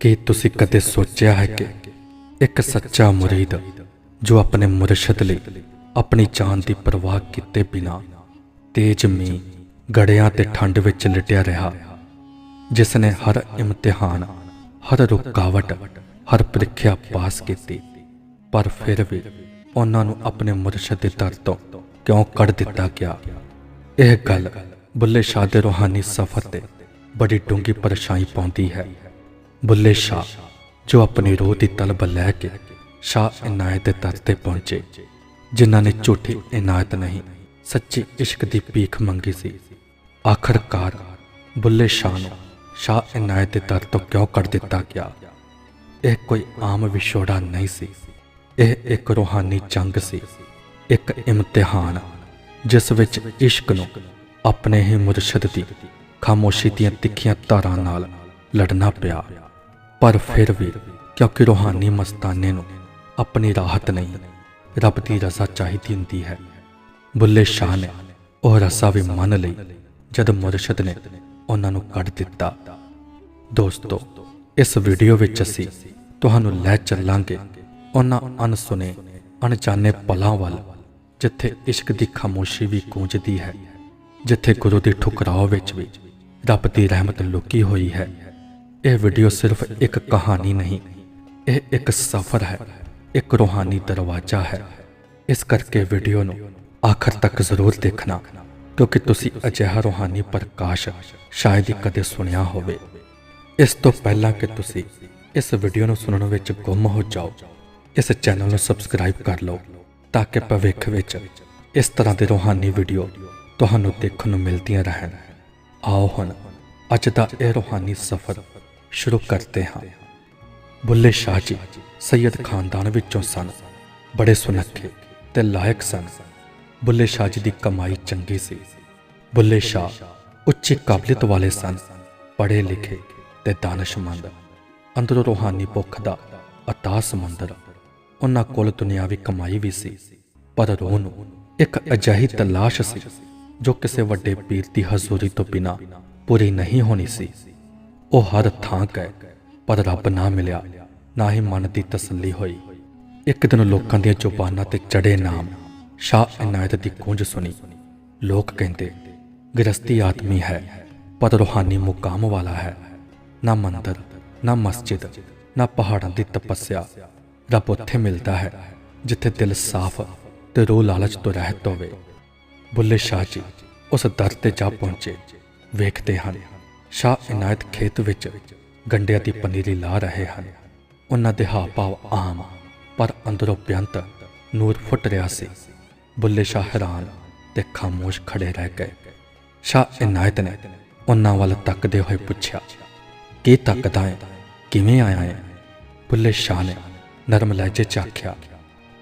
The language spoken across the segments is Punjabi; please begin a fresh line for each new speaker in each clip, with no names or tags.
ਕੀ ਤੁਸੀਂ ਕਦੇ ਸੋਚਿਆ ਹੈ ਕਿ ਇੱਕ ਸੱਚਾ ਮੁਰੀਦ ਜੋ ਆਪਣੇ ਮੁਰਸ਼ਿਦ ਲਈ ਆਪਣੀ ਜਾਨ ਦੀ ਪਰਵਾਹ ਕੀਤੇ ਬਿਨਾ ਤੇਜ ਮੀਂਹ, ਗੜਿਆਂ ਤੇ ਠੰਡ ਵਿੱਚ ਲਟਿਆ ਰਿਹਾ, ਜਿਸ ਨੇ ਹਰ ਇਮਤਿਹਾਨ, ਹਰ ਰੁਕਾਵਟ, ਹਰ ਪ੍ਰੀਖਿਆ ਪਾਸ ਕੀਤੀ, ਪਰ ਫਿਰ ਵੀ ਉਹਨਾਂ ਨੂੰ ਆਪਣੇ ਮੁਰਸ਼ਿਦ ਦੇ ਦਰ ਤੋਂ ਕਿਉਂ ਕੱਢ ਦਿੱਤਾ ਗਿਆ? ਇਹ ਗੱਲ ਬੁੱਲੇ ਸ਼ਾਹ ਦੇ ਰੂਹਾਨੀ ਸਫ਼ਰ ਤੇ ਬੜੀ ਡੂੰਗੀ ਪਰੇਸ਼ਾਨੀ ਪਾਉਂਦੀ ਹੈ। ਬੁੱਲੇ ਸ਼ਾਹ, ਜੋ ਆਪਣੀ ਰੋਹ ਦੀ ਤਲਬ ਲੈ ਕੇ ਸ਼ਾਹ ਇਨਾਇਤ ਦੇ ਦਰ ਤੇ ਪਹੁੰਚੇ, ਜਿਨ੍ਹਾਂ ਨੇ ਝੂਠੀ ਇਨਾਇਤ ਨਹੀਂ, ਸੱਚੀ ਇਸ਼ਕ ਦੀ ਭੀਖ ਮੰਗੀ ਸੀ। ਆਖਰਕਾਰ ਬੁੱਲੇ ਸ਼ਾਹ ਨੂੰ ਸ਼ਾਹ ਇਨਾਇਤ ਦੇ ਦਰ ਤੋਂ ਕਿਉਂ ਕੱਢ ਦਿੱਤਾ ਗਿਆ? ਇਹ ਕੋਈ ਆਮ ਵਿਛੋੜਾ ਨਹੀਂ ਸੀ। ਇਹ ਇੱਕ ਰੂਹਾਨੀ ਜੰਗ ਸੀ। ਇੱਕ ਇਮਤਿਹਾਨ, ਜਿਸ ਵਿੱਚ ਇਸ਼ਕ ਨੂੰ ਆਪਣੇ ਹੀ ਮੁਰਸ਼ਿਦ ਦੀ ਖਾਮੋਸ਼ੀ ਦੀਆਂ ਤਿੱਖੀਆਂ ਧਾਰਾਂ ਨਾਲ ਲੜਨਾ ਪਿਆ। ਪਰ ਫਿਰ ਵੀ ਕਿਉਂਕਿ ਰੂਹਾਨੀ ਮਸਤਾਨੇ ਨੂੰ ਆਪਣੀ ਰਾਹਤ ਨਹੀਂ ਰੱਬ ਦੀ ਰਜ਼ਾ ਚਾਹੀਦੀ ਹੁੰਦੀ ਹੈ। ਬੁੱਲੇ ਸ਼ਾਹ ਨੇ ਉਹ ਰਜ਼ਾ ਵੀ ਮੰਨ ਲਈ ਜਦ ਮੁਰਸ਼ਦ ਨੇ ਉਹਨਾਂ ਨੂੰ ਕੱਢ ਦਿੱਤਾ। ਦੋਸਤੋ, ਇਸ ਵੀਡੀਓ ਵਿੱਚ ਅਸੀਂ ਤੁਹਾਨੂੰ ਲੈ ਚੱਲਾਂਗੇ ਉਹਨਾਂ ਅਣਸੁਣੇ, ਅਣਜਾਣੇ ਪਲਾਂ ਵੱਲ, ਜਿੱਥੇ ਇਸ਼ਕ ਦੀ ਖਾਮੋਸ਼ੀ ਵੀ ਗੂੰਜਦੀ ਹੈ, ਜਿੱਥੇ ਗੁਰੂ ਦੀ ਠੁਕਰਾਓ ਵਿੱਚ ਵੀ ਰੱਬ ਦੀ ਰਹਿਮਤ ਲੁਕੀ ਹੋਈ ਹੈ। ਇਹ ਵੀਡੀਓ ਸਿਰਫ ਇੱਕ ਕਹਾਣੀ ਨਹੀਂ, ਇਹ ਇੱਕ ਸਫ਼ਰ ਹੈ, ਇੱਕ ਰੂਹਾਨੀ ਦਰਵਾਜ਼ਾ ਹੈ। ਇਸ ਕਰਕੇ ਵੀਡੀਓ ਨੂੰ ਆਖਰ ਤੱਕ ਜ਼ਰੂਰ ਦੇਖਣਾ, ਕਿਉਂਕਿ ਤੁਸੀਂ ਅਜਿਹਾ ਰੂਹਾਨੀ ਪ੍ਰਕਾਸ਼ ਸ਼ਾਇਦ ਹੀ ਕਦੇ ਸੁਣਿਆ ਹੋਵੇ। ਇਸ ਤੋਂ ਪਹਿਲਾਂ ਕਿ ਤੁਸੀਂ ਇਸ ਵੀਡੀਓ ਨੂੰ ਸੁਣਨ ਵਿੱਚ ਗੁੰਮ ਹੋ ਜਾਓ, ਇਸ ਚੈਨਲ ਨੂੰ ਸਬਸਕ੍ਰਾਈਬ ਕਰ ਲਓ, ਤਾਂ ਕਿ ਭਵਿੱਖ ਵਿੱਚ ਇਸ ਤਰ੍ਹਾਂ ਦੇ ਰੂਹਾਨੀ ਵੀਡੀਓ ਤੁਹਾਨੂੰ ਦੇਖਣ ਨੂੰ ਮਿਲਦੀਆਂ ਰਹਿਣ। ਆਓ ਹੁਣ, ਅੱਜ ਦਾ ਇਹ ਰੂਹਾਨੀ ਸਫ਼ਰ ਸ਼ੁਰੂ ਕਰਦੇ ਹਾਂ। ਬੁੱਲੇ ਸ਼ਾਹ ਜੀ ਸੈਯਦ ਖਾਨਦਾਨ ਵਿੱਚੋਂ ਸਨ। ਬੜੇ ਸੁਨੱਖੇ ਤੇ ਲਾਇਕ ਸਨ। ਬੁੱਲੇ ਸ਼ਾਹ ਜੀ ਦੀ ਕਮਾਈ ਚੰਗੀ ਸੀ। ਬੁੱਲੇ ਸ਼ਾਹ ਉੱਚੀ ਕਾਬਲੀਅਤ ਵਾਲੇ ਸਨ। ਪੜ੍ਹੇ ਲਿਖੇ ਤੇ ਦਾਨਸ਼ਮੰਦ। ਅੰਦਰੋਂ ਰੂਹਾਨੀ ਭੁੱਖ ਦਾ ਅਤਾਹ ਸਮੁੰਦਰ। ਉਹਨਾਂ ਕੋਲ ਦੁਨਿਆਵੀ ਕਮਾਈ ਵੀ ਸੀ। ਪਰ ਰੋਹ ਨੂੰ ਇੱਕ ਅਜਿਹੀ ਤਲਾਸ਼ ਸੀ ਜੋ ਕਿਸੇ ਵੱਡੇ ਪੀਰ ਦੀ ਹਜ਼ੂਰੀ ਤੋਂ ਬਿਨਾ ਪੂਰੀ ਨਹੀਂ ਹੋਣੀ ਸੀ। ਉਹ ਹਰ ਥਾਂ ਗਏ, ਪਰ ਰੱਬ ਨਾ ਮਿਲਿਆ, ਨਾ ਹੀ ਮਨ ਦੀ ਤਸੱਲੀ ਹੋਈ। ਇੱਕ ਦਿਨ ਲੋਕਾਂ ਦੀਆਂ ਜ਼ੁਬਾਨਾਂ ਤੇ ਚੜੇ ਨਾਮ, ਸ਼ਾਹ ਇਨਾਇਤ ਦੀ ਗੂੰਜ ਸੁਣੀ। ਲੋਕ ਕਹਿੰਦੇ, ਗ੍ਰਸਤੀ ਆਦਮੀ ਹੈ, ਪਰ ਰੂਹਾਨੀ ਮੁਕਾਮ ਵਾਲਾ ਹੈ। ਨਾ ਮੰਦਰ, ਨਾ ਮਸਜਿਦ, ਨਾ ਪਹਾੜਾਂ ਦੀ ਤਪੱਸਿਆ। ਰੱਬ ਉੱਥੇ ਮਿਲਦਾ ਹੈ, ਜਿੱਥੇ ਦਿਲ ਸਾਫ਼ ਤੇ ਰੂਹ ਲਾਲਚ ਤੋਂ ਰਹਿਤ ਹੋਵੇ। ਬੁੱਲੇ ਸ਼ਾਹ ਜੀ, ਉਸ ਦਰ ਤੇ ਜਾ ਪਹੁੰਚੇ। ਵੇਖਦੇ ਹਨ ਸ਼ਾਹ ਇਨਾਇਤ ਖੇਤ ਵਿੱਚ ਗੰਡਿਆਂ ਦੀ ਪਨੀਰੀ ਲਾ ਰਹੇ ਹਨ। ਉਹਨਾਂ ਦੇ ਹਾਵ ਭਾਵ ਆਮ, ਪਰ ਅੰਦਰੋਂ ਬੇਅੰਤ ਨੂਰ ਫੁੱਟ ਰਿਹਾ ਸੀ। ਬੁੱਲੇ ਸ਼ਾਹ ਹੈਰਾਨ ਤੇ ਖਾਮੋਸ਼ ਖੜੇ ਰਹਿ ਗਏ। ਸ਼ਾਹ ਇਨਾਇਤ ਨੇ ਉਹਨਾਂ ਵੱਲ ਤੱਕਦੇ ਹੋਏ ਪੁੱਛਿਆ, ਕੀ ਤੱਕਦਾ ਹੈ ਕਿਵੇਂ ਆਇਆ ਹੈ ਬੁੱਲੇ ਸ਼ਾਹ ਨੇ ਨਰਮ ਲਹਿਜੇ ਚ ਆਖਿਆ,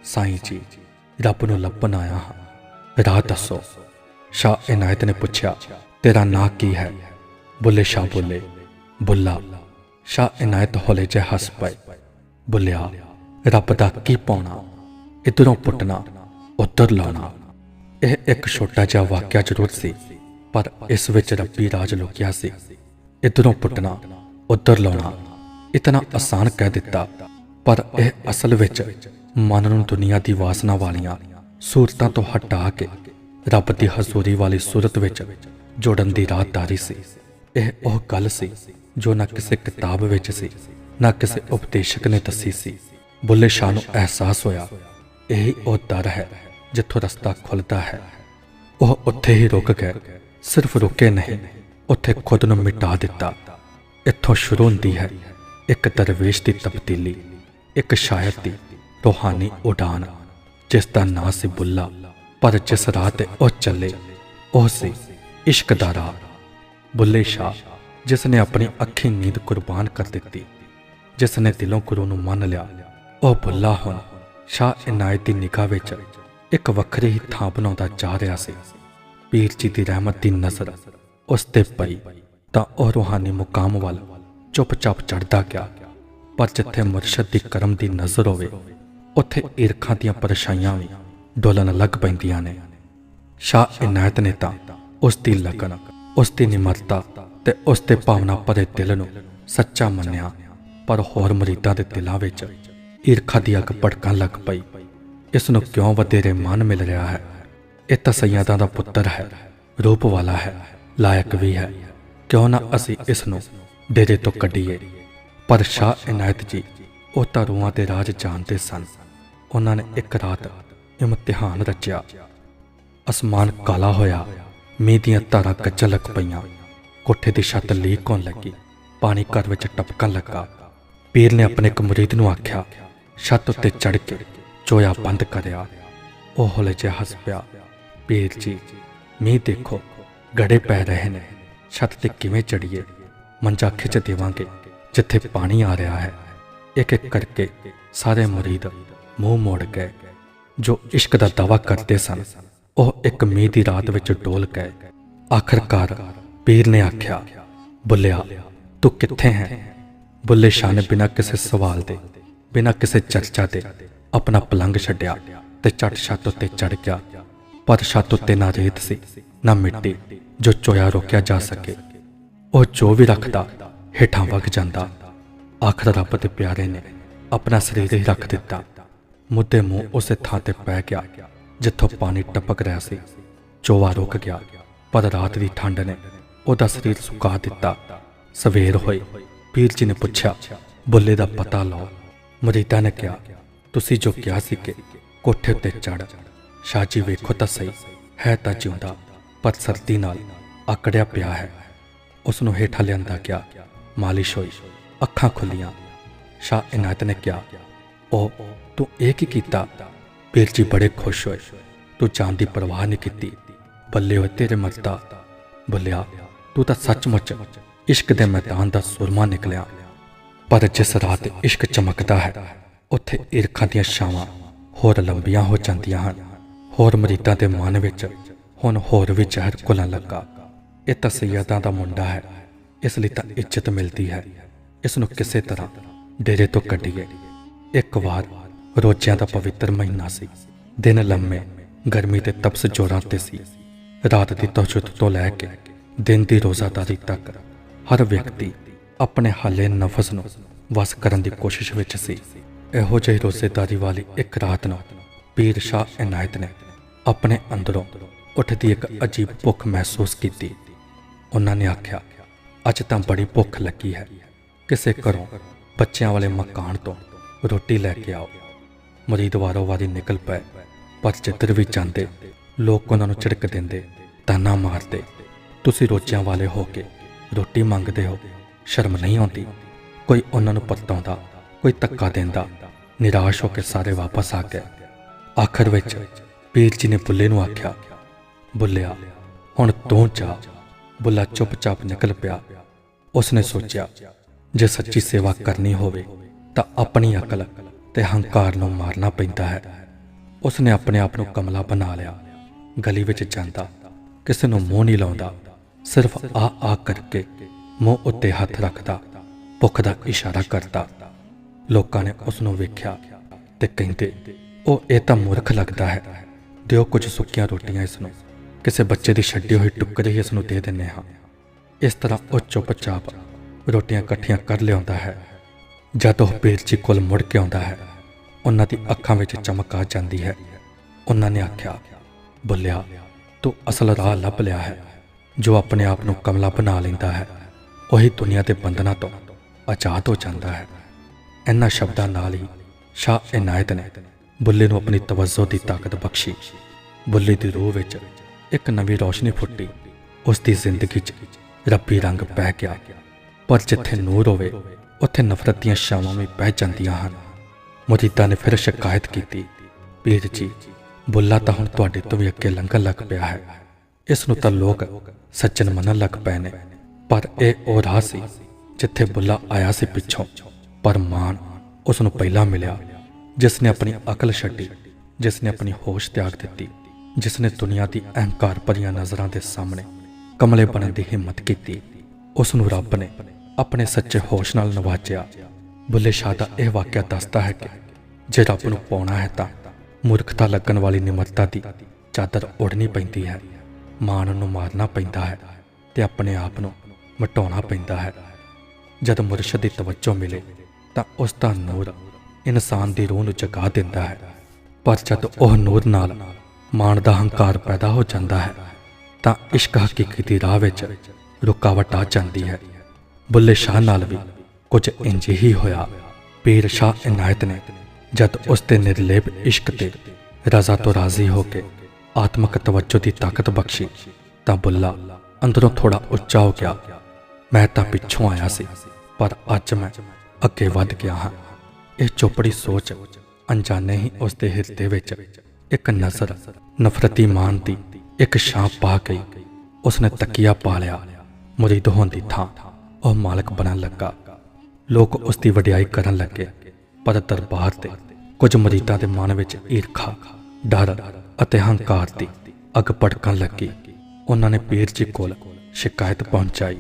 ਸਾਈਂ ਜੀ, ਰੱਬ ਨੂੰ ਲੱਭਣ ਆਇਆ ਹਾਂ। ਰਾਹ ਦੱਸੋ। ਸ਼ਾਹ ਇਨਾਇਤ ਨੇ ਪੁੱਛਿਆ, ਤੇਰਾ ਨਾਂ ਕੀ ਹੈ? ਬੁੱਲੇ ਸ਼ਾਹ ਬੋਲੇ, ਬੁੱਲਾ, ਸ਼ਾਹ ਇਨਾਇਤ ਹੌਲੇ ਜਿਹੇ ਹੱਸ ਪਏ। ਬੁੱਲਿਆ, ਰੱਬ ਦਾ ਕੀ ਪਾਉਣਾ, ਇਧਰੋਂ ਪੁੱਟਣਾ, ਉੱਧਰ ਲਾਉਣਾ। ਇਹ ਇੱਕ ਛੋਟਾ ਜਿਹਾ ਵਾਕਿਆ ਜ਼ਰੂਰ ਸੀ, ਪਰ ਇਸ ਵਿੱਚ ਰੱਬੀ ਰਾਜ ਲੁਕਿਆ ਸੀ। ਇਧਰੋਂ ਪੁੱਟਣਾ, ਉੱਧਰ ਲਾਉਣਾ, ਇਤਨਾ ਆਸਾਨ ਕਹਿ ਦਿੱਤਾ। ਪਰ ਇਹ ਅਸਲ ਵਿੱਚ ਮਨ ਨੂੰ ਦੁਨੀਆ ਦੀ ਵਾਸਨਾ ਵਾਲੀਆਂ ਸੂਰਤਾਂ ਤੋਂ ਹਟਾ ਕੇ ਰੱਬ ਦੀ ਹਜ਼ੂਰੀ ਵਾਲੀ ਸੂਰਤ ਵਿੱਚ ਜੋੜਨ ਦੀ ਰਾਹਦਾਰੀ ਸੀ। ਇਹ ਉਹ ਗੱਲ ਸੀ ਜੋ ਨਾ ਕਿਸੇ ਕਿਤਾਬ ਵਿੱਚ ਸੀ, ਨਾ ਕਿਸੇ ਉਪਦੇਸ਼ਕ ਨੇ ਦੱਸੀ ਸੀ। ਬੁੱਲੇ ਸ਼ਾਹ ਨੂੰ ਅਹਿਸਾਸ ਹੋਇਆ, ਇਹ ਉਹ ਦਰ ਹੈ ਜਿੱਥੋਂ ਰਸਤਾ ਖੁੱਲਦਾ ਹੈ। ਉਹ ਉੱਥੇ ਹੀ ਰੁਕ ਗਏ ਸਿਰਫ ਰੁਕੇ ਨਹੀਂ, ਉੱਥੇ ਖੁਦ ਨੂੰ ਮਿਟਾ ਦਿੱਤਾ। ਇੱਥੋਂ ਸ਼ੁਰੂ ਹੁੰਦੀ ਹੈ ਇੱਕ ਦਰਵੇਸ਼ ਦੀ ਤਬਦੀਲੀ, ਇੱਕ ਸ਼ਾਇਰ ਦੀ ਰੋਹਾਨੀ ਉਡਾਨ, ਜਿਸ ਦਾ ਨਾਂ ਸੀ ਬੁੱਲਾ, ਪਰ ਜਿਸ ਰਾਹ ਤੇ ਉਹ ਚੱਲੇ, ਉਹ ਸੀ ਇਸ਼ਕ ਦਾ ਰਾਹ। ਬੁੱਲੇ ਸ਼ਾਹ ਜਿਸ ਨੇ ਆਪਣੀ ਅੱਖੀ ਨੀਂਦ ਕੁਰਬਾਨ ਕਰ ਦਿੱਤੀ ਜਿਸ ਨੇ ਦਿਲੋਂ ਗੁਰੂ ਨੂੰ ਮੰਨ ਲਿਆ, ਉਹ ਬੁੱਲਾ ਹੁਣ ਸ਼ਾਹ ਇਨਾਇਤ ਦੀ ਨਿਗਾਹ ਵਿੱਚ ਇੱਕ ਵੱਖਰੀ ਹੀ ਥਾਂ ਬਣਾਉਂਦਾ ਜਾ ਰਿਹਾ ਸੀ। ਪੀਰ ਜੀ ਦੀ ਰਹਿਮਤ ਦੀ ਨਜ਼ਰ ਉਸ ਤੇ ਪਈ ਤਾਂ ਉਹ ਰੂਹਾਨੀ ਮੁਕਾਮ ਵੱਲ ਚੁੱਪਚਾਪ ਚੜਦਾ ਗਿਆ। ਪਰ ਜਿੱਥੇ ਮੁਰਸ਼ਦ ਦੀ ਕਰਮ ਦੀ ਨਜ਼ਰ ਹੋਵੇ, ਉੱਥੇ ਈਰਖਾਂ ਦੀਆਂ ਪਰਛਾਈਆਂ ਵੀ ਡੋਲਣ ਲੱਗ ਪੈਂਦੀਆਂ ਨੇ। ਸ਼ਾਹ ਇਨਾਇਤ ਨੇ ਤਾਂ ਉਸ ਦੀ ਲਗਨ ਉਸ ਦੀ ਨਿਮਰਤਾ ਤੇ ਉਸ ਦੇ ਭਾਵਨਾ ਭਰੇ ਦਿਲ ਨੂੰ ਸੱਚਾ ਮੰਨਿਆ, ਪਰ ਹੋਰ ਮਰੀਦਾਂ ਦੇ ਦਿਲਾਂ ਵਿੱਚ ਈਰਖਾ ਦੀ ਅੱਗ ਭੜਕਣ ਲੱਗ ਪਈ। ਇਸ ਨੂੰ ਕਿਉਂ ਵਧੇਰੇ ਮਾਨ ਮਿਲ ਰਿਹਾ ਹੈ? ਇਹ ਤਾਂ ਸਈਦਾਂ ਦਾ ਪੁੱਤਰ ਹੈ, ਰੂਪ ਵਾਲਾ ਹੈ, ਲਾਇਕ ਵੀ ਹੈ। ਕਿਉਂ ਨਾ ਅਸੀਂ ਇਸ ਨੂੰ ਡੇਰੇ ਤੋਂ ਕੱਢੀਏ? ਪਰ ਸ਼ਾਹ ਇਨਾਇਤ ਜੀ, ਉਹ ਤਾਂ ਰੂਹਾਂ ਦੇ ਰਾਜ ਜਾਣਦੇ ਸਨ। ਉਹਨਾਂ ਨੇ ਇੱਕ ਰਾਤ ਇਮਤਿਹਾਨ ਰਚਿਆ। ਅਸਮਾਨ ਕਾਲਾ ਹੋਇਆ। ਮੀਂਹ ਦੀਆਂ ਧਾਰਾਂ ਕੱਚਣ ਲੱਗ ਪਈਆਂ। ਕੋਠੇ ਦੀ ਛੱਤ ਲੀਕ ਹੋਣ ਲੱਗੀ। ਪਾਣੀ ਘਰ ਵਿੱਚ ਟਪਕਣ ਲੱਗਾ। ਪੀਰ ਨੇ ਆਪਣੇ ਇੱਕ ਮੁਰੀਦ ਨੂੰ ਆਖਿਆ, ਛੱਤ ਉੱਤੇ ਚੜ੍ਹ ਕੇ ਚੋਇਆ ਬੰਦ ਕਰਿਆ। ਉਹ ਹੌਲੇ ਜਿਹਾ ਹੱਸ ਪਿਆ। ਪੀਰ ਜੀ, ਮੀਂਹ ਦੇਖੋ, ਗੜੇ ਪੈ ਰਹੇ ਨੇ। ਛੱਤ ਤੇ ਕਿਵੇਂ ਚੜੀਏ ਮੰਜਾ ਖਿੱਚ ਦੇਵਾਂਗੇ, ਜਿੱਥੇ ਪਾਣੀ ਆ ਰਿਹਾ ਹੈ। ਇੱਕ ਇੱਕ ਕਰਕੇ ਸਾਰੇ ਮੁਰੀਦ ਮੂੰਹ ਮੋੜ ਗਏ, ਜੋ ਇਸ਼ਕ ਦਾ ਦਾਵਾ ਕਰਦੇ ਸਨ। ਉਹ ਇੱਕ ਮੀਂਹ ਦੀ ਰਾਤ ਵਿੱਚ ਡੋਲ ਗਏ ਆਖਰਕਾਰ ਪੀਰ ਨੇ ਆਖਿਆ, ਬੁੱਲਿਆ, ਤੂੰ ਕਿੱਥੇ ਹੈ? ਬੁੱਲੇ ਸ਼ਾਹ ਨੇ ਬਿਨਾਂ ਕਿਸੇ ਸਵਾਲ ਦੇ, ਬਿਨਾਂ ਕਿਸੇ ਚਰਚਾ ਦੇ ਆਪਣਾ ਪਲੰਗ ਛੱਡਿਆ ਤੇ ਝਟ ਛੱਤ ਉੱਤੇ ਚੜ ਗਿਆ। ਪਰ ਛੱਤ ਉੱਤੇ ਨਾ ਰੇਤ ਸੀ, ਨਾ ਮਿੱਟੀ ਜੋ ਚੋਇਆ ਰੋਕਿਆ ਜਾ ਸਕੇ। ਉਹ ਜੋ ਵੀ ਰੱਖਦਾ, ਹੇਠਾਂ ਵਗ ਜਾਂਦਾ। ਆਖਰ ਰੱਬ ਦੇ ਪਿਆਰੇ ਨੇ ਆਪਣਾ ਸਰੀਰ ਹੀ ਰੱਖ ਦਿੱਤਾ। ਮੁੱਦੇ ਮੂੰਹ ਉਸੇ ਥਾਂ ਤੇ ਪੈ ਗਿਆ। ਜਿੱਥੋਂ ਪਾਣੀ ਟਪਕ ਰਿਹਾ ਸੀ, ਚੋਵਾ ਰੁਕ ਗਿਆ, ਪਰ ਰਾਤ ਦੀ ਠੰਡ ਨੇ ਉਹਦਾ ਸਰੀਰ ਸੁਕਾ ਦਿੱਤਾ। ਸਵੇਰ ਹੋਈ ਪੀਰ ਜੀ ਨੇ ਪੁੱਛਿਆ, ਬੁੱਲੇ ਦਾ ਪਤਾ ਲਾਓ। ਮਰੀਦਾ ਨੇ ਕਿਹਾ, ਤੁਸੀਂ ਜੋ ਕਿਹਾ ਸੀ ਕਿ ਕੋਠੇ ਉੱਤੇ ਚੜ ਸ਼ਾਹ ਜੀ ਵੇਖੋ ਤਾਂ ਸਹੀ, ਹੈ ਤਾਂ ਜਿਉਂਦਾ, ਪਰ ਸਰਦੀ ਨਾਲ ਆਕੜਿਆ ਪਿਆ ਹੈ। ਉਸ ਨੂੰ ਹੇਠਾਂ ਲਿਆਂਦਾ ਗਿਆ, ਮਾਲਿਸ਼ ਹੋਈ, ਅੱਖਾਂ ਖੁੱਲੀਆਂ। ਸ਼ਾਹ ਇਨਾਇਤ ਨੇ ਕਿਹਾ ਉਹ ਤੂੰ ਇਹ ਕੀ ਕੀਤਾ? ਵੀਰ ਜੀ ਬੜੇ ਖੁਸ਼ ਹੋਏ ਤੂੰ ਜਾਨ ਦੀ ਪਰਵਾਹ ਨਹੀਂ ਕੀਤੀ ਬੱਲੇ ਹੋਏ ਤੇਰੇ ਮਰਦਾ ਬੁੱਲਿਆ ਤੂੰ ਤਾਂ ਸੱਚਮੁੱਚ ਇਸ਼ਕ ਦੇ ਮੈਦਾਨ ਦਾ ਸੁਰਮਾ ਨਿਕਲਿਆ ਪਰ ਜਿਸ ਰਾਤ ਇਸ਼ਕ ਚਮਕਦਾ ਹੈ ਉੱਥੇ ਈਰਖਾਂ ਦੀਆਂ ਛਾਵਾਂ ਹੋਰ ਲੰਬੀਆਂ ਹੋ ਜਾਂਦੀਆਂ ਹਨ ਹੋਰ ਮਰੀਦਾਂ ਦੇ ਮਨ ਵਿੱਚ ਹੁਣ ਹੋਰ ਵੀ ਜ਼ਹਿਰ ਘੁਲਣ ਲੱਗਾ ਇਹ ਤਾਂ ਸੈਯਦਾਂ ਦਾ ਮੁੰਡਾ ਹੈ ਇਸ ਲਈ ਤਾਂ ਇੱਜ਼ਤ ਮਿਲਦੀ ਹੈ ਇਸ ਨੂੰ ਕਿਸੇ ਤਰ੍ਹਾਂ ਡੇਰੇ ਤੋਂ ਕੱਢੀਏ ਇੱਕ ਵਾਰ ਰੋਜ਼ਿਆਂ ਦਾ ਪਵਿੱਤਰ ਮਹੀਨਾ ਸੀ। ਦਿਨ ਲੰਮੇ, ਗਰਮੀ ਤੇ ਤਪਸ ਜੋਰਾਂ ਤੇ ਸੀ। ਰਾਤ ਦੀ ਤਹਜੁਦ ਤੋਂ ਲੈ ਕੇ ਦਿਨ ਦੀ ਰੋਜ਼ਾਦਾਰੀ ਤੱਕ ਹਰ ਵਿਅਕਤੀ ਆਪਣੇ ਹਾਲੇ ਨਫਸ ਨੂੰ ਵਸ ਕਰਨ ਦੀ ਕੋਸ਼ਿਸ਼ ਵਿੱਚ ਸੀ। ਇਹੋ ਜਿਹੀ ਰੋਜ਼ੇਦਾਰੀ ਵਾਲੀ ਇੱਕ ਰਾਤ ਨੂੰ ਪੀਰ ਸ਼ਾਹ ਇਨਾਇਤ ਨੇ ਆਪਣੇ ਅੰਦਰੋਂ ਉੱਠਦੀ ਇੱਕ ਅਜੀਬ ਭੁੱਖ ਮਹਿਸੂਸ ਕੀਤੀ। ਉਹਨਾਂ ਨੇ ਆਖਿਆ, ਅੱਜ ਤਾਂ ਬੜੀ ਭੁੱਖ ਲੱਗੀ ਹੈ। ਕਿਸੇ ਘਰੋਂ ਬੱਚਿਆਂ ਵਾਲੇ ਮਕਾਨ ਤੋਂ ਰੋਟੀ ਲੈ ਕੇ ਆਓ। ਮਰੀਦ ਵਾਰੋ ਵਾਰੀ ਨਿਕਲ ਪਏ, ਪਰ ਜਿੱਧਰ ਵੀ ਜਾਂਦੇ, ਲੋਕ ਉਹਨਾਂ ਨੂੰ ਝਿੜਕ ਦਿੰਦੇ, ਤਾਨਾ ਮਾਰਦੇ। ਤੁਸੀਂ ਰੋਚਿਆਂ ਵਾਲੇ ਹੋ ਕੇ ਰੋਟੀ ਮੰਗਦੇ ਹੋ, ਸ਼ਰਮ ਨਹੀਂ ਆਉਂਦੀ। ਕੋਈ ਉਹਨਾਂ ਨੂੰ ਪਰਤਾਉਂਦਾ, ਕੋਈ ਧੱਕਾ ਦਿੰਦਾ, ਨਿਰਾਸ਼ ਹੋ ਕੇ ਸਾਰੇ ਵਾਪਸ ਆ ਗਏ। ਆਖਰ ਵਿੱਚ ਪੀਰ ਜੀ ਨੇ ਬੁੱਲੇ ਨੂੰ ਆਖਿਆ, ਬੁੱਲਿਆ, ਹੁਣ ਤੂੰ ਜਾ। ਬੁੱਲਾ ਚੁੱਪਚਾਪ ਨਿਕਲ ਪਿਆ। ਉਸਨੇ ਸੋਚਿਆ, ਜੇ ਸੱਚੀ ਸੇਵਾ ਕਰਨੀ ਹੋਵੇ, ਤਾਂ ਆਪਣੀ ਅਕਲ ਤੇ ਹੰਕਾਰ ਨੂੰ ਮਾਰਨਾ ਪੈਂਦਾ ਹੈ। ਉਸਨੇ ਆਪਣੇ ਆਪ ਨੂੰ ਕਮਲਾ ਬਣਾ ਲਿਆ। ਗਲੀ ਵਿੱਚ ਜਾਂਦਾ। ਕਿਸੇ ਨੂੰ ਮੂੰਹ ਨਹੀਂ ਲਾਉਂਦਾ। ਸਿਰਫ ਆ ਆ ਕਰਕੇ ਮੂੰਹ ਉੱਤੇ ਹੱਥ ਰੱਖਦਾ। ਭੁੱਖ ਦਾ ਇਸ਼ਾਰਾ ਕਰਦਾ। ਲੋਕਾਂ ਨੇ ਉਸ ਨੂੰ ਵੇਖਿਆ ਤੇ ਕਹਿੰਦੇ, ਉਹ, ਇਹ ਤਾਂ ਮੂਰਖ ਲੱਗਦਾ ਹੈ। ਦਿਓ ਕੁਝ ਸੁੱਕੀਆਂ ਰੋਟੀਆਂ ਇਸ ਨੂੰ। ਕਿਸੇ ਬੱਚੇ ਦੀ ਛੱਡੀ ਹੋਈ ਟੁਕੜੀ ਹੀ ਇਸ ਨੂੰ ਦੇ ਦਿੰਨੇ ਹਾਂ। ਇਸ ਤਰ੍ਹਾਂ ਉਹ ਚੁੱਪਚਾਪ ਰੋਟੀਆਂ ਇਕੱਠੀਆਂ ਕਰ ਲਿਆਉਂਦਾ ਹੈ। ਜਦ ਉਹ ਪੀਰ ਕੋਲ ਮੁੜ ਕੇ ਆਉਂਦਾ ਹੈ ਉਹਨਾਂ ਦੀ ਅੱਖਾਂ ਵਿੱਚ ਚਮਕ ਆ ਜਾਂਦੀ ਹੈ। ਉਹਨਾਂ ਨੇ ਆਖਿਆ, ਬੁੱਲਿਆ, ਤੂੰ ਅਸਲ ਰਾਹ ਲੱਭ ਲਿਆ ਹੈ, ਜੋ ਆਪਣੇ ਆਪ ਨੂੰ ਕਮਲਾ ਬਣਾ ਲੈਂਦਾ ਹੈ। ਉਹੀ ਦੁਨੀਆ ਦੇ ਬੰਧਨਾਂ ਤੋਂ ਆਜ਼ਾਦ ਹੋ ਜਾਂਦਾ ਹੈ। ਇਹਨਾਂ ਸ਼ਬਦਾਂ ਨਾਲ ਹੀ ਸ਼ਾਹ ਇਨਾਇਤ ਨੇ ਬੁੱਲੇ ਨੂੰ ਆਪਣੀ ਤਵੱਜੋ ਦੀ ਤਾਕਤ ਬਖਸ਼ੀ। ਬੁੱਲੇ ਦੀ ਰੂਹ ਵਿੱਚ ਇੱਕ ਨਵੀਂ ਰੋਸ਼ਨੀ ਫੁੱਟੀ। ਉਸ ਦੀ ਜ਼ਿੰਦਗੀ 'ਚ ਰੱਬੀ ਰੰਗ ਪੈ ਗਿਆ। ਪਰ ਜਿੱਥੇ ਨੂਰ ਹੋਵੇ, ਉੱਥੇ ਨਫ਼ਰਤ ਦੀਆਂ ਛਾਵਾਂ ਵੀ ਪੈ ਜਾਂਦੀਆਂ ਹਨ। ਮੁਰੀਦਾਂ ਨੇ ਫਿਰ ਸ਼ਿਕਾਇਤ ਕੀਤੀ। ਪੀਰ ਜੀ, ਬੁੱਲਾ ਤਾਂ ਹੁਣ ਤੁਹਾਡੇ ਤੋਂ ਵੀ ਅੱਗੇ ਲੰਘਣ ਲੱਗ ਪਿਆ ਹੈ। ਇਸ ਨੂੰ ਤਾਂ ਲੋਕ ਸੱਜਣ ਮੰਨਣ ਲੱਗ ਪਏ ਨੇ। ਪਰ ਇਹ ਉਹ ਰਾਹ ਸੀ ਜਿੱਥੇ ਬੁੱਲਾ ਆਇਆ ਸੀ ਪਿੱਛੋਂ। ਪਰ ਮਾਨ ਉਸ ਨੂੰ ਪਹਿਲਾਂ ਮਿਲਿਆ ਜਿਸ ਨੇ ਆਪਣੀ ਅਕਲ ਛੱਡੀ ਜਿਸ ਨੇ ਆਪਣੀ ਹੋਸ਼ ਤਿਆਗ ਦਿੱਤੀ ਜਿਸ ਨੇ ਦੁਨੀਆ ਦੀ ਅਹੰਕਾਰ ਭਰੀਆਂ ਨਜ਼ਰਾਂ ਦੇ ਸਾਹਮਣੇ ਕਮਲੇ ਬਣਨ ਦੀ ਹਿੰਮਤ ਕੀਤੀ। ਉਸ ਨੂੰ ਰੱਬ ਨੇ ਆਪਣੇ ਸੱਚੇ ਹੋਸ਼ ਨਾਲ ਨਵਾਜਿਆ। ਬੁੱਲੇ ਸ਼ਾਹ ਦਾ ਇਹ ਵਾਕਿਆ ਦੱਸਦਾ ਹੈ ਕਿ ਜੇ ਰੱਬ ਨੂੰ ਪਾਉਣਾ ਹੈ ਤਾਂ ਮੂਰਖਤਾ ਲੱਗਣ ਵਾਲੀ ਨਿਮਰਤਾ ਦੀ ਚਾਦਰ ਓੜਨੀ ਪੈਂਦੀ ਹੈ ਮਾਨ ਨੂੰ ਮਾਰਨਾ ਪੈਂਦਾ ਹੈ ਤੇ ਆਪਣੇ ਆਪ ਨੂੰ ਮਟਾਉਣਾ ਪੈਂਦਾ ਹੈ। ਜਦ ਮੁਰਸ਼ਦ ਦੀ ਤਵੱਜੋ ਮਿਲੇ ਤਾਂ ਉਸ ਦਾ ਨੂਰ ਇਨਸਾਨ ਦੀ ਰੂਹ ਨੂੰ ਜਗਾ ਦਿੰਦਾ ਹੈ, ਪਰ ਜਦ ਉਹ ਨੂਰ ਨਾਲ ਮਾਣ ਦਾ ਹੰਕਾਰ ਪੈਦਾ ਹੋ ਜਾਂਦਾ ਹੈ, ਤਾਂ ਇਸ਼ਕ ਹਕੀਕੀ ਦੀ ਰਾਹ ਵਿੱਚ ਰੁਕਾਵਟ ਆ ਜਾਂਦੀ ਹੈ। ਬੁੱਲੇ ਸ਼ਾਹ ਨਾਲ ਵੀ ਕੁਝ ਇੰਜ ਹੀ ਹੋਇਆ। ਪੀਰ ਸ਼ਾਹ ਇਨਾਇਤ ਨੇ ਜਦ ਉਸ ਦੇ ਨਿਰਲੇਪ ਇਸ਼ਕ ਤੇ ਰਜ਼ਾ ਤੋਂ ਰਾਜ਼ੀ ਹੋ ਕੇ ਆਤਮਕ ਤਵੱਜੋ ਦੀ ਤਾਕਤ ਬਖਸ਼ੀ ਤਾਂ ਬੁੱਲਾ ਅੰਦਰੋਂ ਥੋੜਾ ਉੱਚਾ ਹੋ ਗਿਆ। ਮੈਂ ਤਾਂ ਪਿੱਛੋਂ ਆਇਆ ਸੀ, ਪਰ ਅੱਜ ਮੈਂ ਅੱਗੇ ਵੱਧ ਗਿਆ ਹਾਂ। ਇਹ ਚੋਪੜੀ ਸੋਚ ਅਣਜਾਣੇ ਹੀ ਉਸ ਦੇ ਹਿਰਦੇ ਵਿੱਚ ਇੱਕ ਨਜ਼ਰ ਨਫ਼ਰਤੀ ਮਾਨ ਦੀ ਇੱਕ ਛਾਂ ਪਾ ਗਈ। ਉਸਨੇ ਤਕੀਆ ਪਾ ਲਿਆ। ਮੁਰੀਦ ਹੋਣ ਦੀ ਥਾਂ ਉਹ ਮਾਲਕ ਬਣਨ ਲੱਗਾ। ਲੋਕ ਉਸ ਦੀ ਵਡਿਆਈ ਕਰਨ ਲੱਗੇ। ਪਰ ਦਰਬਾਰ ਤੇ ਕੁਝ ਮਰੀਦਾਂ ਦੇ ਮਨ ਵਿੱਚ ਈਰਖਾ, ਡਰ ਅਤੇ ਹੰਕਾਰ ਦੀ ਅੱਗ ਭੜਕਣ ਲੱਗੀ। ਉਹਨਾਂ ਨੇ ਪੀਰ ਜੀ ਕੋਲ ਸ਼ਿਕਾਇਤ ਪਹੁੰਚਾਈ,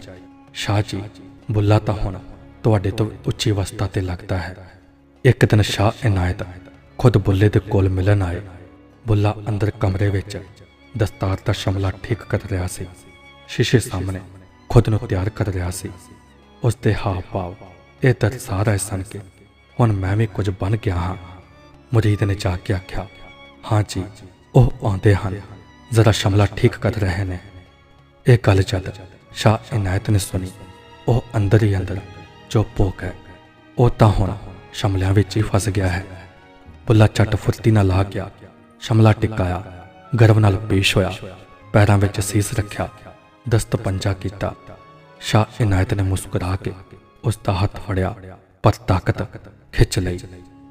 ਸ਼ਾਹ ਜੀ, ਬੁੱਲਾ ਤਾਂ ਹੁਣ ਤੁਹਾਡੇ ਤੋਂ ਉੱਚੀ ਅਵਸਥਾ ਤੇ ਲੱਗਦਾ ਹੈ। ਇੱਕ ਦਿਨ ਸ਼ਾਹ ਇਨਾਇਤ ਖੁਦ ਬੁੱਲੇ ਦੇ ਕੋਲ ਮਿਲਣ ਆਏ। ਬੁੱਲਾ ਅੰਦਰ ਕਮਰੇ ਵਿੱਚ ਦਸਤਾਰ ਦਾ ਸ਼ਮਲਾ ਠੀਕ ਕਰ ਰਿਹਾ ਸੀ। ਸ਼ੀਸ਼ੇ ਸਾਹਮਣੇ ਖੁਦ ਨੂੰ ਤਿਆਰ ਕਰ ਰਿਹਾ ਸੀ। ਉਸ ਦੇ ਹਾਵ ਭਾਵ ਇਹ ਦਰਸਾ ਰਹੇ ਸਨ ਕਿ ਹੁਣ ਮੈਂ ਵੀ ਕੁਝ ਬਣ ਗਿਆ ਹਾਂ। ਮੁਰੀਦ ਨੇ ਜਾ ਕੇ ਆਖਿਆ, ਹਾਂ ਜੀ, ਉਹ ਆਉਂਦੇ ਹਨ। ਜ਼ਰਾ ਸ਼ਮਲਾ ਠੀਕ ਕਰ ਰਹੇ ਨੇ। ਇਹ ਗੱਲ ਜਦ ਸ਼ਾਹ ਇਨਾਇਤ ਨੇ ਸੁਣੀ। ਉਹ ਅੰਦਰ ਹੀ ਅੰਦਰ ਚੁੱਪ ਹੋ ਗਏ। ਉਹ ਤਾਂ ਹੁਣ ਸ਼ਮਲਿਆਂ ਵਿੱਚ ਹੀ ਫਸ ਗਿਆ ਹੈ। ਬੁੱਲਾ ਝੱਟ ਫੁਰਤੀ ਨਾਲ ਆ ਗਿਆ। ਸ਼ਮਲਾ ਟਿਕਾਇਆ, ਗਰਵ ਨਾਲ ਪੇਸ਼ ਹੋਇਆ। ਪੈਰਾਂ ਵਿੱਚ ਸੀਸ ਰੱਖਿਆ ਦਸਤ ਪੰਜਾ ਕੀਤਾ। ਸ਼ਾਹ ਇਨਾਇਤ ਨੇ ਮੁਸਕਰਾ ਕੇ ਉਸ ਦਾ ਹੱਥ ਫੜਿਆ, ਪਰ ਤਾਕਤ ਖਿੱਚ ਲਈ।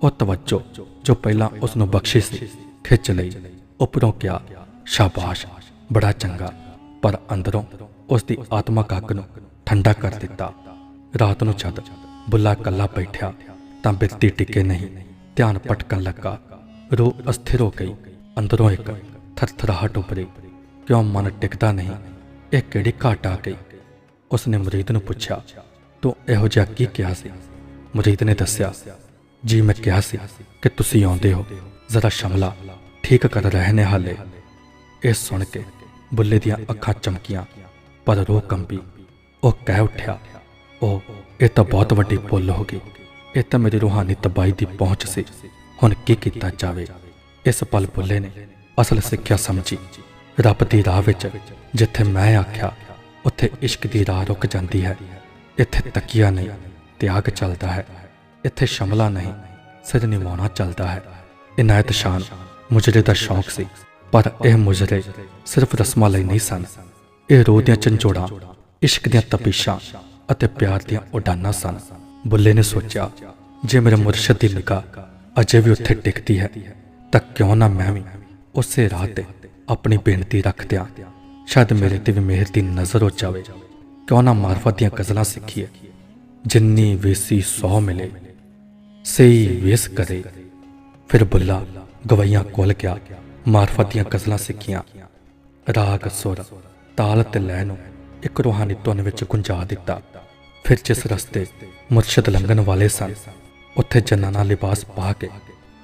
ਉਹ ਤਵੱਜੋ, ਜੋ ਪਹਿਲਾਂ ਉਸ ਨੂੰ ਬਖਸ਼ੀ ਸੀ, ਖਿੱਚ ਲਈ। ਉੱਪਰੋਂ ਕਿਹਾ, ਸ਼ਾਬਾਸ਼, ਬੜਾ ਚੰਗਾ। ਪਰ ਅੰਦਰੋਂ ਉਸ ਦੀ ਆਤਮਕ ਅੱਗ ਨੂੰ ਠੰਡਾ ਕਰ ਦਿੱਤਾ। ਰਾਤ ਨੂੰ ਜਦ ਬੁੱਲਾ ਕੱਲਾ ਬੈਠਿਆ, ਤਾਂ ਬਿਰਤੀ ਟਿਕੇ ਨਹੀਂ, ਧਿਆਨ ਭਟਕਣ ਲੱਗਾ। ਰੂਹ ਅਸਥਿਰ ਹੋ ਗਈ, ਅੰਦਰੋਂ ਇੱਕ ਥਰਥਰਾਹਟ ਉੱਪਰੀ ਕਿਉਂ ਮਨ ਟਿਕਦਾ ਨਹੀਂ, ਇਹ ਕਿਹੜੀ ਘਾਟ ਆ ਗਈ? ਉਸਨੇ ਮੁਰੀਦ ਨੂੰ ਪੁੱਛਿਆ ਤੂੰ ਇਹੋ ਜਿਹਾ ਕੀ ਕਿਹਾ ਸੀ? ਮੁਰੀਦ ਨੇ ਦੱਸਿਆ। ਜੀ, ਮੈਂ ਕਿਹਾ ਸੀ ਕਿ ਤੁਸੀਂ ਆਉਂਦੇ ਹੋ। ਜ਼ਰਾ ਸ਼ਮਲਾ ਠੀਕ ਕਰ ਰਹੇ ਨੇ ਹਾਲੇ। ਇਹ ਸੁਣ ਕੇ ਬੁੱਲੇ ਦੀਆਂ ਅੱਖਾਂ ਚਮਕੀਆਂ, ਪਰ ਰੋਹ ਕੰਬੀ। ਉਹ ਕਹਿ ਉੱਠਿਆ ਉਹ ਇਹ ਤਾਂ ਬਹੁਤ ਵੱਡੀ ਪੁੱਲ ਹੋ ਗਈ। ਇਹ ਤਾਂ ਮੇਰੀ ਰੂਹਾਨੀ ਤਬਾਈ ਦੀ ਪਹੁੰਚ ਸੀ। ਹੁਣ ਕੀ ਕੀਤਾ ਜਾਵੇ? ਇਸ ਪਲ ਬੁੱਲੇ ਨੇ ਅਸਲ ਸਿੱਖਿਆ ਸਮਝੀ। ਰੱਬ ਦੀ ਰਾਹ ਵਿੱਚ ਜਿੱਥੇ ਮੈਂ ਆਖਿਆ, ਉੱਥੇ ਇਸ਼ਕ ਦੀ ਰਾਹ ਰੁਕ ਜਾਂਦੀ ਹੈ। ਇੱਥੇ ਤਕੀਆ ਨਹੀਂ, ਤਿਆਗ ਚੱਲਦਾ ਹੈ। ਇੱਥੇ ਸ਼ਮਲਾ ਨਹੀਂ ਸਿਰ ਨਿਵਾਉਣਾ ਚੱਲਦਾ ਹੈ। ਇਨਾਇਤ ਸ਼ਾਨ ਮੁਜਰੇ ਦਾ ਸ਼ੌਂਕ ਸੀ, ਪਰ ਇਹ ਮੁਜਰੇ ਸਿਰਫ ਰਸਮਾਂ ਲਈ ਨਹੀਂ ਸਨ। ਇਹ ਰੋਹ ਦੀਆਂ ਝੰਜੋੜਾਂ, ਇਸ਼ਕ ਦੀਆਂ ਤਪੀਸ਼ਾਂ ਅਤੇ ਪਿਆਰ ਦੀਆਂ ਉਡਾਨਾਂ ਸਨ। ਬੁੱਲੇ ਨੇ ਸੋਚਿਆ, ਜੇ ਮੇਰੇ ਮੁਰਸ਼ਦ ਦੀ ਨਿਗਾਹ ਅਜੇ ਵੀ ਉੱਥੇ ਟਿਕਦੀ ਹੈ, ਤਾਂ ਕਿਉਂ ਨਾ ਮੈਂ ਵੀ ਉਸੇ ਰਾਹ ਤੇ ਆਪਣੀ ਬੇਨਤੀ ਰੱਖ ਦਿਆਂ। ਸ਼ਾਇਦ ਮੇਰੇ ਤੇ ਵੀ ਮਿਹਰ ਦੀ ਨਜ਼ਰ ਹੋ ਜਾਵੇ। ਕਿਉਂ ਨਾ ਮਾਰਫਤ ਦੀਆਂ ਗਜ਼ਲਾਂ ਸਿੱਖੀਏ? ਜਿੰਨੀ ਵੇਸੀ ਸੌ ਮਿਲੇ, ਸਹੀ ਵੇਸ ਕਰੇ। ਫਿਰ ਬੁੱਲਾ ਗਵਈਆਂ ਕੋਲ ਗਿਆ ਮਾਰਫਤ ਦੀਆਂ ਗਜ਼ਲਾਂ ਸਿੱਖੀਆਂ। ਰਾਗ ਸੁਰ, ਤਾਲ ਤੇ ਲੈਅ ਨੂੰ ਇੱਕ ਰੂਹਾਨੀ ਧੁਨ ਵਿੱਚ ਗੁੰਜਾ ਦਿੱਤਾ। ਫਿਰ ਜਿਸ ਰਸਤੇ ਮੁਰਸ਼ਿਦ ਲੰਘਣ ਵਾਲੇ ਸਨ, ਉੱਥੇ ਜਨਾਨਾ ਲਿਬਾਸ ਪਾ ਕੇ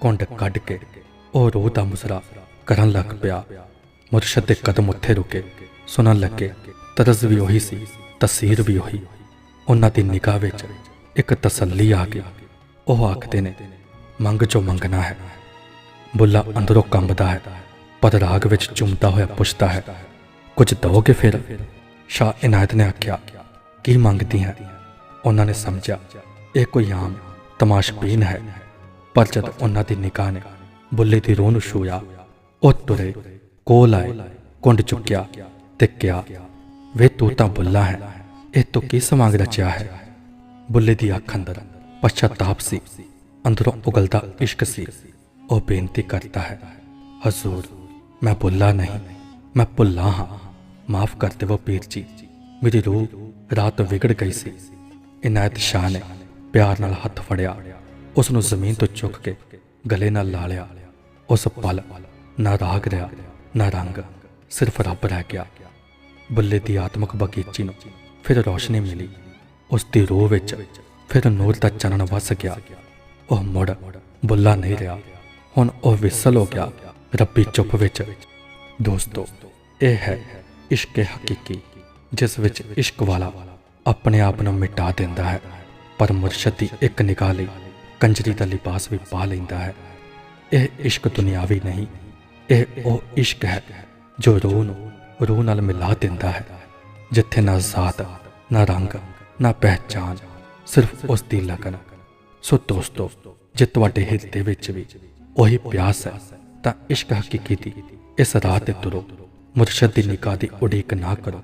ਕੁੰਡ ਕੱਢ ਕੇ, ਉਹ ਰੋਹ ਦਾ ਮੁਸਰਾ ਕਰਨ ਲੱਗ ਪਿਆ। ਮੁਰਸ਼ਿਦ ਦੇ ਕਦਮ ਉੱਥੇ ਰੁਕੇ। ਸੁਣਨ ਲੱਗੇ ਤਰਜ਼ ਵੀ ਉਹੀ ਸੀ। ਤਸਵੀਰ ਵੀ ਉਹੀ ਉਹਨਾਂ ਦੀ ਨਿਗਾਹ ਵਿੱਚ ਇੱਕ ਤਸੱਲੀ ਆ ਗਈ। ਉਹ ਆਖਦੇ ਨੇ, ਮੰਗ ਜੋ ਮੰਗਣਾ ਹੈ, ਬੁੱਲਾ ਅੰਦਰੋਂ ਕੰਬਦਾ ਹੈ, ਪਰ ਰਾਗ ਵਿੱਚ ਚੁੰਮਦਾ ਹੋਇਆ ਪੁੱਛਦਾ ਹੈ, ਕੁਝ ਦੋਗੇ ਫਿਰ? ਸ਼ਾਹ ਇਨਾਇਤ ਨੇ ਆਖਿਆ, ਕੀ ਮੰਗਦੀ ਹੈ? ਉਹਨਾਂ ਨੇ ਸਮਝਿਆ, ਇਹ ਕੋਈ ਆਮ ਤਮਾਸ਼ਬੀਨ ਹੈ। ਪਰ ਜਦ ਉਹਨਾਂ ਦੀ ਨਿਗਾਹ ਨੇ ਬੁੱਲੇ ਦੀ ਰੂਹ ਨੂੰ ਛੂਇਆ, ਉਹ ਤੁਰੇ ਕੋਲ ਆਏ, ਕੁੰਡ ਚੁੱਕਿਆ ਤੇ ਕਿਹਾ ਵੇ ਤੂੰ ਤਾਂ ਬੁੱਲਾ ਹੈ, ਇਹ ਤੋਂ ਕੀ ਸਮਾਂਗ ਰਚਿਆ ਹੈ? ਬੁੱਲੇ ਦੀ ਅੱਖ ਅੰਦਰ ਪਛਤਾਪ ਸੀ, ਅੰਦਰੋਂ ਉਗਲਦਾ ਇਸ਼ਕ ਸੀ, ਉਹ ਬੇਨਤੀ ਕਰਦਾ ਹੈ, ਹਜ਼ੂਰ, ਮੈਂ ਬੁੱਲਾ ਨਹੀਂ, ਮੈਂ ਭੁੱਲਾ ਹਾਂ, ਮਾਫ ਕਰ ਦੇਵੋ ਪੀਰ ਜੀ, ਮੇਰੀ ਰੂਹ ਰਾਤ ਵਿਗੜ ਗਈ ਸੀ ਇਨਾਇਤ ਸ਼ਾਹ ਨੇ ਪਿਆਰ ਨਾਲ ਹੱਥ ਫੜਿਆ, ਉਸ ਨੂੰ ਜ਼ਮੀਨ ਤੋਂ ਚੁੱਕ ਕੇ ਗਲੇ ਨਾਲ ਲਾ ਲਿਆ, ਉਸ ਪਲ ਨਾ ਰਾਗ ਰਿਹਾ, ਨਾ ਰੰਗ, ਸਿਰਫ ਰੱਬ ਰਹਿ ਗਿਆ ਬੁੱਲੇ ਦੀ ਆਤਮਕ ਬਗੀਚੀ ਨੂੰ ਫਿਰ ਰੋਸ਼ਨੀ ਮਿਲੀ। ਉਸ ਦੀ ਰੂਹ ਵਿੱਚ ਫਿਰ ਨੂਰ ਦਾ ਚਾਨਣ ਵਸ ਗਿਆ। ਉਹ ਮੁੜ ਬੁੱਲਾ ਨਹੀਂ ਰਿਹਾ। ਹੁਣ ਉਹ ਵਿਸਲ ਹੋ ਗਿਆ। ਰੱਬੀ ਚੁੱਪ ਵਿੱਚ, ਦੋਸਤੋ, ਇਹ ਹੈ ਇਸ਼ਕ ਹਕੀਕੀ, ਜਿਸ ਵਿੱਚ ਇਸ਼ਕ ਵਾਲਾ ਆਪਣੇ ਆਪ ਨੂੰ ਮਿਟਾ ਦਿੰਦਾ ਹੈ, ਪਰ ਮੁਰਸ਼ਦ ਦੀ ਇੱਕ ਨਿਗਾਹ ਲਈ ਕੰਜਰੀ ਦਾ ਲਿਬਾਸ ਵੀ ਪਾ ਲੈਂਦਾ ਹੈ। ਇਹ ਇਸ਼ਕ ਦੁਨਿਆਵੀ ਨਹੀਂ, ਇਹ ਉਹ ਇਸ਼ਕ ਹੈ ਜੋ ਰੂਹ ਨੂੰ ਰੂਹ ਨਾਲ ਮਿਲਾ ਦਿੰਦਾ ਹੈ। ਜਿੱਥੇ ਨਾ ਜ਼ਾਤ, ਨਾ ਰੰਗ, ਨਾ ਪਹਿਚਾਨ ਸਿਰਫ ਉਸ ਦੀ ਲਗਨ। ਸੋ ਦੋਸਤੋ, ਜੇ ਤੁਹਾਡੇ ਹਿਰਦੇ ਵਿੱਚ ਵੀ ਉਹੀ ਪਿਆਸ ਹੈ, ਤਾਂ ਇਸ਼ਕ ਹਕੀਕੀ ਦੀ ਇਸ ਰਾਹ ਤੇ ਤੁਰੋ। ਮੁਰਸ਼ਦ ਦੀ ਨਿਗਾਹ ਦੀ ਉਡੀਕ ਨਾ ਕਰੋ।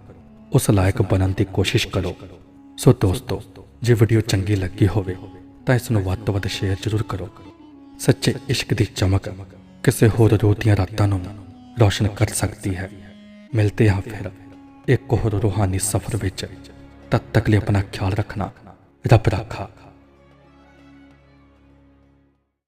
ਉਸ ਲਾਇਕ ਬਣਨ ਦੀ ਕੋਸ਼ਿਸ਼ ਕਰੋ। ਸੋ ਦੋਸਤੋ, ਜੇ ਵੀਡੀਓ ਚੰਗੀ ਲੱਗੀ ਹੋਵੇ, ਤਾਂ ਇਸ ਨੂੰ ਵੱਧ ਤੋਂ ਵੱਧ ਸ਼ੇਅਰ ਜ਼ਰੂਰ ਕਰੋ। ਸੱਚੇ ਇਸ਼ਕ ਦੀ ਚਮਕ ਕਿਸੇ ਹੋਰ ਰੋਹ ਦੀਆਂ ਰਾਤਾਂ ਨੂੰ ਰੌਸ਼ਨ ਕਰ ਸਕਦੀ ਹੈ। ਮਿਲਤੇ ਹਾਂ ਫਿਰ। ਇੱਕ ਹੋਰ ਰੂਹਾਨੀ ਸਫ਼ਰ ਵਿੱਚ ਤਦ ਤੱਕ ਲਈ ਆਪਣਾ ਖਿਆਲ ਰੱਖਣਾ, ਰੱਬ ਰੱਖਾ